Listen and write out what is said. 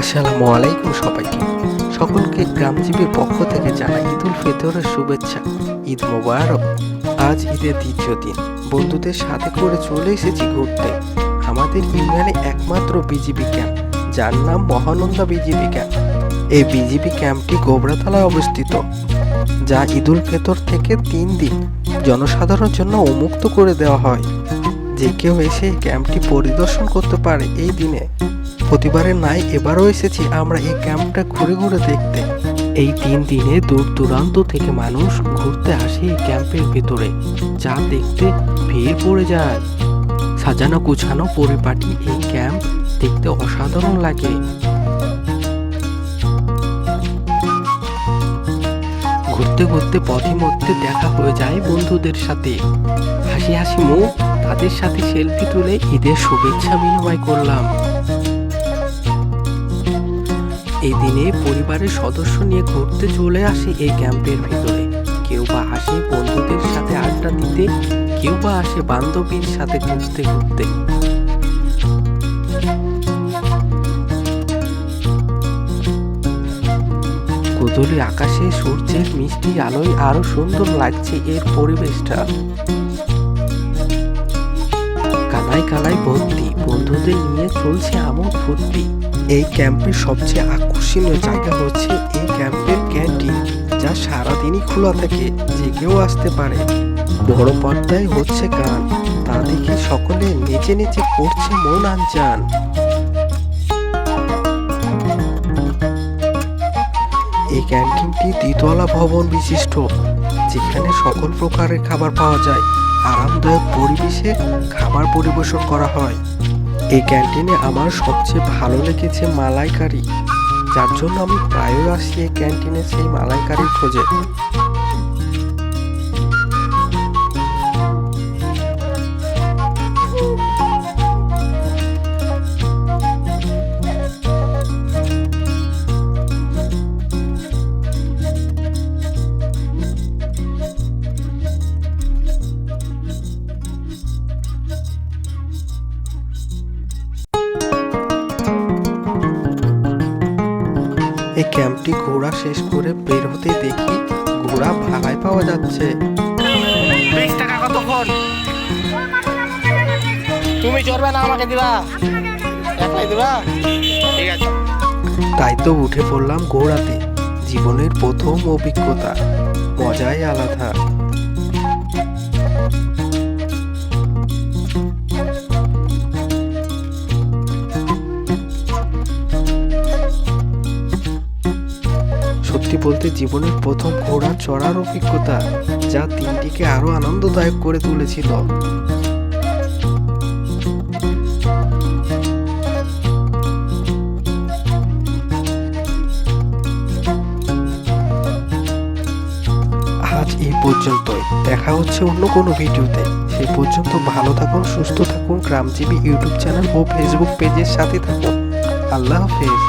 আসসালামু আলাইকুম সবাইকে। সকলকে গ্রামজীবীর পক্ষ থেকে জানাই ঈদ উল ফিতরের শুভেচ্ছা, ঈদ মোবারক। আজ ঈদের দ্বিতীয় দিন। বন্ধুদের সাথে করে চলে এসেছি ঘুরতে। আমাদের ইউনিয়নে একমাত্র বিজিবি ক্যাম্প, যার নাম মহানন্দা বিজিবি ক্যাম্প। এই বিজিবি ক্যাম্পটি গোবরাতলায় অবস্থিত, যা ঈদ উল ফিতর থেকে তিন দিন জনসাধারণের জন্য উন্মুক্ত করে দেওয়া হয়। যে কেউ এসে ক্যাম্পটি পরিদর্শন করতে পারে এই দিনে। প্রতিবারের নাই এবারও এসেছি আমরা এই ক্যাম্পটা ঘুরে ঘুরে দেখতে। এই তিন দিনে দূর দূরান্ত থেকে মানুষ ঘুরতে আসে এই ক্যাম্পের ভিতরে, যা দেখতে ভিড় পড়ে যায়। সাজানো গুছানো পরিপাটি এই ক্যাম্প দেখতে অসাধারণ লাগে। ঘুরতে ঘুরতে পথে মধ্যে দেখা হয়ে যায় বন্ধুদের সাথে। হাসি হাসি মুখ, তাদের সাথে সেলফি তুলে ঈদের শুভেচ্ছা বিনিময় করলাম। এই দিনে পরিবারের সদস্য নিয়ে ঘুরতে চলে আসে এই ক্যাম্পের ভিতরে। কেউ বা আসে বন্ধুদের সাথে আড্ডা দিতে, কেউ বা আসে বান্ধবীর সাথে ঘুরতে ঘুরতে। গোধূলি আকাশে সূর্যের মিষ্টি আলোয় আরও সুন্দর লাগছে এর পরিবেশটা। কানায় কানায় ভর্তি, বন্ধুদের নিয়ে চলছে আমোদ ফুর্তি। এই ক্যাম্পের সবচেয়ে আকর্ষণীয় জায়গা হচ্ছে এই ক্যাম্পের ক্যান্টিন, যা সারাদিনই খোলা থাকে যে কেউ আসতে পারে। বড় পর্দায় হচ্ছে গান, তা দেখে সকলে নেচে নেচে করছে মন আনচান। এই ক্যান্টিনটি দ্বিতলা ভবন বিশিষ্ট, যেখানে সকল প্রকারের খাবার পাওয়া যায়। আরামদায়ক পরিবেশে খাবার পরিবেশন করা হয়। এই ক্যান্টিনে আমার সবচেয়ে ভালো লেগেছে মালাইকারি। যার জন্য আমি প্রায়ই আসি এই ক্যান্টিনে সেই মালাইকারি খোঁজে। এই ক্যাম্পটি ঘোড়া শেষ করে বের হতে দেখি ঘোড়া ভাড়ায় পাওয়া যাচ্ছে। টাকা কতক্ষণ তুমি চড়বে না আমাকে দিবা? একলাই দিবা? ঠিক আছে। তাই তো উঠে পড়লাম ঘোড়াতে। জীবনের প্রথম অভিজ্ঞতা মজাই আলাদা। সত্যি বলতে জীবনের প্রথম ঘোড়া চড়ার অভিজ্ঞতা, যা দিনটিকে আরও আনন্দদায়ক করে তুলেছিল। আজ এই পর্যন্তই। দেখা হচ্ছে অন্য কোনো ভিডিওতে। সে পর্যন্ত ভালো থাকুন, সুস্থ থাকুন। গ্রামজীবী ইউটিউব চ্যানেল ও ফেসবুক পেজের সাথে থাকুন। আল্লাহ হাফেজ।